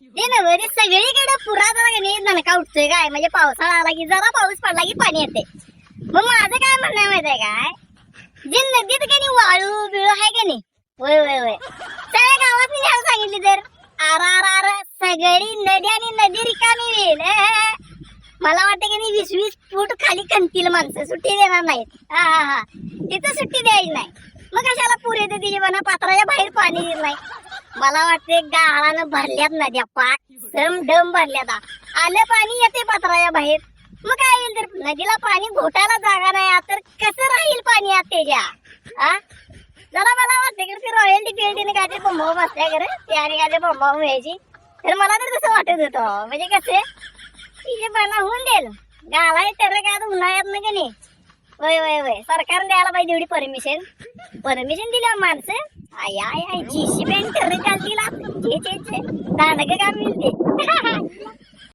ते नव्हे ते सगळीकडे पुरात ननका उठतोय काय? म्हणजे पावसाळा आला की जरा पाऊस पडला की पाणी येते मग माझं काय म्हणणं आहे माहितीये काय जे नदीत का नाही वाळू बिळू आहे का नाही? होय होय वय सगळ्या गावात मी न्यायला सांगितली तर आर आर आर सगळी नदी आणि नदी रिकामी येईल मला वाटतं की नाही वीस वीस फूट खाली खणतील माणसं सुट्टी देणार नाहीत. हा हा हा. तिथं सुट्टी द्यायची नाही. मग कशाला पुरे येते तिची म्हणा पात्राच्या बाहेर पाणी येत नाही. मला वाटते गाळानं भरल्यात नद्या पाक डम डम भरल्यात. आलं पाणी येते पात्राच्या बाहेर. मग काय येईल तर? नदीला पाणी घोटायला जागा नाही. आ, तर कसं राहील पाणी आत त्याच्या? हा जरा मला वाटते की ते रॉयल्टी बिल्टीने काय ते बंबाऊ बसल्या खरं ते आणि काय ते बंबाऊ व्हायची तर मला तर तसं वाटत होतं. म्हणजे कसे तिचे बना होऊन देईल. गाला तर काय उन्हाळ्यात ना की नाही? होय होय होय सरकारने द्यायला पाहिजे एवढी परमिशन परमिशन दिली हो माणसं. అయ్యా జిసి పెంటర్ కలిగిలా చేసే దానికి గమ్మింది